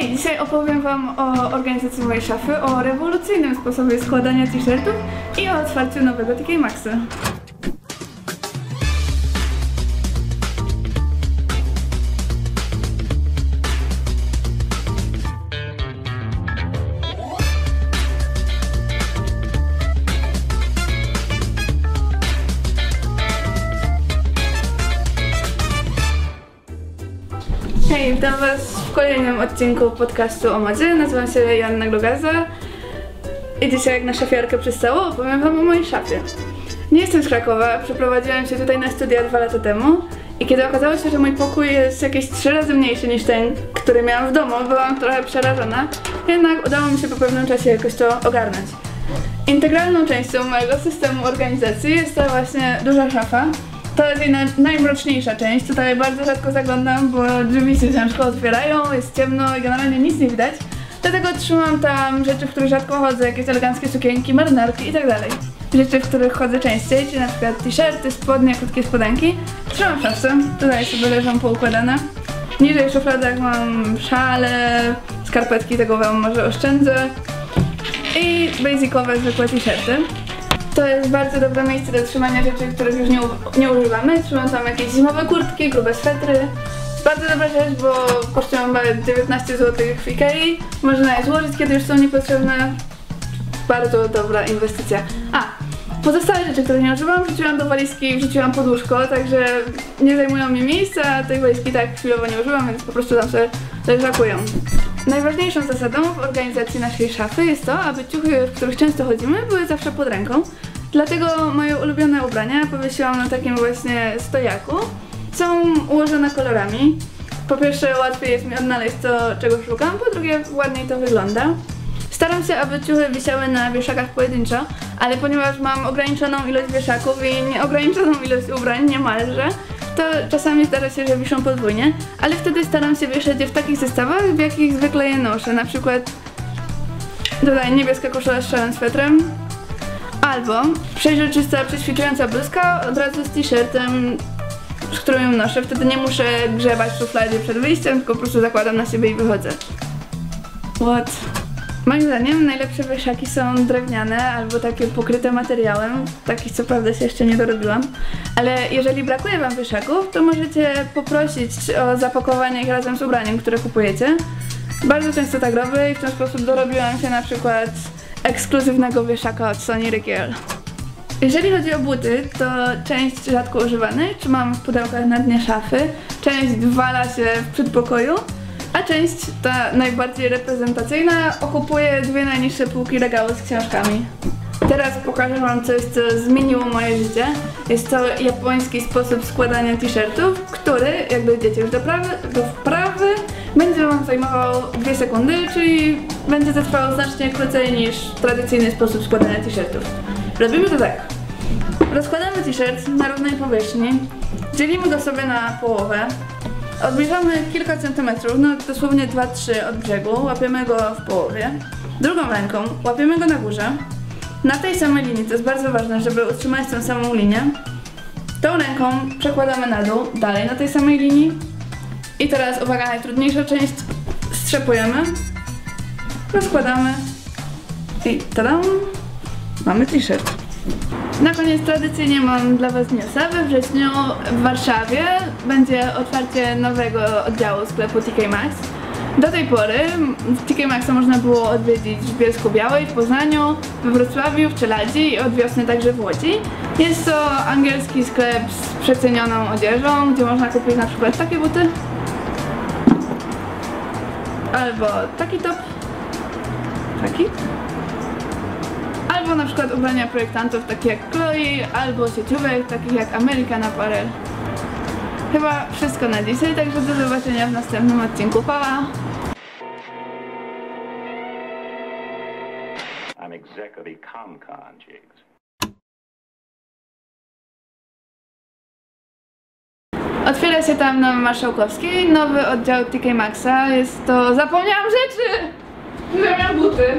Hej, dzisiaj opowiem Wam o organizacji mojej szafy, o rewolucyjnym sposobie składania t-shirtów i o otwarciu nowego TK Maxa. Hej, witam Was w kolejnym odcinku podcastu o modzie. Nazywam się Joanna Glogaza i dzisiaj jak na szafiarkę przystało opowiem Wam o mojej szafie. Nie jestem z Krakowa, przeprowadziłam się tutaj na studia dwa lata temu i kiedy okazało się, że mój pokój jest jakieś trzy razy mniejszy niż ten, który miałam w domu, byłam trochę przerażona, jednak udało mi się po pewnym czasie jakoś to ogarnąć. Integralną częścią mojego systemu organizacji jest ta właśnie duża szafa, to jest najmroczniejsza część. Tutaj bardzo rzadko zaglądam, bo drzwi się ciężko otwierają, jest ciemno i generalnie nic nie widać. Dlatego trzymam tam rzeczy, w których rzadko chodzę, jakieś eleganckie sukienki, marynarki i tak. Rzeczy, w których chodzę częściej, czyli na przykład t-shirty, spodnie, krótkie spodenki. Trzymam w szafce, tutaj sobie leżą poukładane. Niżej w szufladach mam szale, skarpetki, tego wam może oszczędzę. I basicowe, zwykłe t-shirty. To jest bardzo dobre miejsce do trzymania rzeczy, których już nie, nie używamy. Trzymam tam jakieś zimowe kurtki, grube swetry. Bardzo dobra rzecz, bo kosztują chyba 19 zł w Ikei. Można je złożyć, kiedy już są niepotrzebne. Bardzo dobra inwestycja. A, pozostałe rzeczy, których nie używam, wrzuciłam do walizki, wrzuciłam pod łóżko, także nie zajmują mi miejsca, a tej walizki tak chwilowo nie używam, więc po prostu tam sobie leżakują. Najważniejszą zasadą w organizacji naszej szafy jest to, aby ciuchy, w których często chodzimy, były zawsze pod ręką. Dlatego moje ulubione ubrania powiesiłam na takim właśnie stojaku. Są ułożone kolorami. Po pierwsze łatwiej jest mi odnaleźć to, czego szukam, po drugie ładniej to wygląda. Staram się, aby ciuchy wisiały na wieszakach pojedynczo, ale ponieważ mam ograniczoną ilość wieszaków i nieograniczoną ilość ubrań niemalże, to czasami zdarza się, że wiszą podwójnie, ale wtedy staram się wieszać je w takich zestawach, w jakich zwykle je noszę. Na przykład tutaj niebieska koszula z szarym swetrem, albo przeźroczysta, prześwitująca bluzka od razu z t-shirtem, z którą ją noszę. Wtedy nie muszę grzebać w szufladzie przed wyjściem, tylko po prostu zakładam na siebie i wychodzę. What? Moim zdaniem najlepsze wieszaki są drewniane albo takie pokryte materiałem. Takich co prawda się jeszcze nie dorobiłam. Ale jeżeli brakuje Wam wieszaków, to możecie poprosić o zapakowanie ich razem z ubraniem, które kupujecie. Bardzo często tak robię i w ten sposób dorobiłam się na przykład ekskluzywnego wieszaka od Sony Rykiel. Jeżeli chodzi o buty, to część rzadko używanych trzymam w pudełkach na dnie szafy, część wala się w przedpokoju, a część, ta najbardziej reprezentacyjna, okupuje dwie najniższe półki regału z książkami. Teraz pokażę wam coś, co zmieniło moje życie. Jest to japoński sposób składania t-shirtów, który, jak dojdziecie już do, prawy, do wprawy, będzie wam zajmował 2 sekundy, czyli będzie to trwało znacznie krócej niż tradycyjny sposób składania t-shirtów. Robimy to tak. Rozkładamy t-shirt na równej powierzchni, dzielimy go sobie na połowę, odbliżamy kilka centymetrów, no dosłownie 2-3 od brzegu, łapiemy go w połowie. Drugą ręką łapiemy go na górze, na tej samej linii, to jest bardzo ważne, żeby utrzymać tę samą linię. Tą ręką przekładamy na dół, dalej na tej samej linii. I teraz uwaga, najtrudniejsza część, strzepujemy, rozkładamy i tadam, mamy t-shirt. Na koniec tradycyjnie mam dla Was newsa. We wrześniu w Warszawie będzie otwarcie nowego oddziału sklepu TK Maxx. Do tej pory TK Maxa można było odwiedzić w Bielsku Białej, w Poznaniu, we Wrocławiu, w Czeladzi i od wiosny także w Łodzi. Jest to angielski sklep z przecenioną odzieżą, gdzie można kupić na przykład takie buty albo taki top, Albo na przykład ubrania projektantów takie jak Chloe, albo sieciówek takich jak American Apparel. Chyba wszystko na dzisiaj, także do zobaczenia w następnym odcinku. Pa! I'm executive ComCon, Jigs. Otwiera się tam na Marszałkowskiej nowy oddział TK Maxa. Jest to... Zapomniałam rzeczy! Zamiast buty.